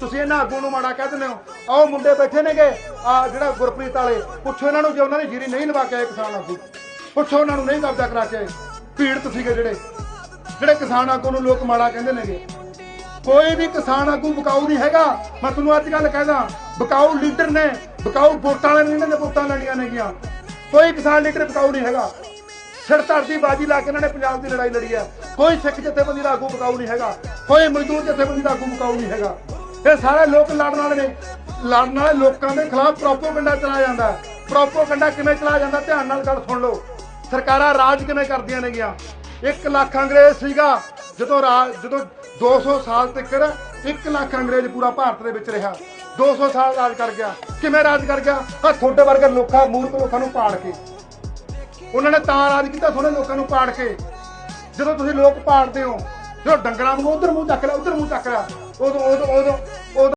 ਤੁਸੀਂ ਇਹਨਾਂ ਆਗੂ ਨੂੰ ਮਾੜਾ ਕਹਿ ਦਿੰਦੇ ਹੋ। ਆਹ ਮੁੰਡੇ ਬੈਠੇ ਨੇਗੇ ਆ ਜਿਹੜਾ ਗੁਰਪ੍ਰੀਤ ਵਾਲੇ, ਪੁੱਛੋ ਇਹਨਾਂ ਨੂੰ ਜੇ ਉਹਨਾਂ ਨੇ ਜੀਰੀ ਨਹੀਂ ਲਵਾ ਕੇ ਆਏ ਕਿਸਾਨ ਆਗੂ। ਪੁੱਛੋ ਉਹਨਾਂ ਨੂੰ ਨਹੀਂ ਕਬਜ਼ਾ ਕਰਾ ਕੇ ਆਏ। ਪੀੜਤ ਸੀਗੇ ਜਿਹੜੇ ਜਿਹੜੇ ਕਿਸਾਨ ਆਗੂ ਨੂੰ ਲੋਕ ਮਾੜਾ ਕਹਿੰਦੇ ਨੇਗੇ। ਕੋਈ ਵੀ ਕਿਸਾਨ ਆਗੂ ਬਕਾਊ ਨਹੀਂ ਹੈਗਾ। ਮੈਂ ਤੁਹਾਨੂੰ ਅੱਜ ਕੱਲ ਕਹਿਦਾ ਬਕਾਊ ਲੀਡਰ ਨੇ, ਬਕਾਊ ਵੋਟਾਂ ਵਾਲੇ ਨੇ, ਇਹਨਾਂ ਵੋਟਾਂ ਲੈਣੀਆਂ ਨੇਗੀਆਂ। ਕੋਈ ਕਿਸਾਨ ਲੀਡਰ ਬਕਾਊ ਨਹੀਂ ਹੈਗਾ। ਸਿਰ ਧੜ ਦੀ ਬਾਜੀ ਲਾ ਕੇ ਇਹਨਾਂ ਨੇ ਪੰਜਾਬ ਦੀ ਲੜਾਈ ਲੜੀ ਹੈ। ਕੋਈ ਸਿੱਖ ਜਥੇਬੰਦੀ ਦਾ ਆਗੂ ਬਕਾਊ ਨਹੀਂ ਹੈਗਾ। ਕੋਈ ਮਜ਼ਦੂਰ ਜਥੇਬੰਦੀ ਦਾ ਆਗੂ ਬਕਾਊ ਨਹੀਂ ਹੈਗਾ। ਇਹ ਸਾਰੇ ਲੋਕ ਲੜਨ ਵਾਲੇ ਨੇ। ਲੜਨ ਵਾਲੇ ਲੋਕਾਂ ਦੇ ਖਿਲਾਫ ਪ੍ਰੋਪੋਗੰਡਾ ਚਲਾਇਆ ਜਾਂਦਾ। ਪ੍ਰੋਪੋਗੰਡਾ ਕਿਵੇਂ ਚਲਾਇਆ ਜਾਂਦਾ ਧਿਆਨ ਨਾਲ ਗੱਲ ਸੁਣ ਲਓ। ਸਰਕਾਰਾਂ ਰਾਜ ਕਿਵੇਂ ਕਰਦੀਆਂ ਨੇਗੀਆਂ? 1 ਲੱਖ ਅੰਗਰੇਜ਼ ਸੀਗਾ, ਜਦੋਂ ਰਾਜ ਜਦੋਂ 200 ਸਾਲ ਤੱਕ 1 ਲੱਖ ਅੰਗਰੇਜ਼ ਪੂਰਾ ਭਾਰਤ ਦੇ ਵਿੱਚ ਰਿਹਾ। 200 ਸਾਲ ਰਾਜ ਕਰ ਗਿਆ। ਕਿਵੇਂ ਰਾਜ ਕਰ ਗਿਆ? ਆ ਤੁਹਾਡੇ ਵਰਗੇ ਲੋਕਾਂ, ਮੂਰਖ ਲੋਕਾਂ ਨੂੰ ਪਾੜ ਕੇ। ਉਹਨਾਂ ਨੇ ਤਾਂ ਰਾਜ ਕੀਤਾ ਥੋੜੇ ਲੋਕਾਂ ਨੂੰ ਪਾੜ ਕੇ। ਜਦੋਂ ਤੁਸੀਂ ਲੋਕ ਪਾੜਦੇ ਹੋ ਜਦੋਂ ਡੰਗਰਾਂ ਨੂੰ ਉਧਰ ਮੂੰਹ ਚੱਕ ਲਿਆ ਉਧਰ ਮੂੰਹ ਚੱਕ ਲਿਆ। ਉਦੋਂ ਉਦੋਂ ਉਦੋਂ।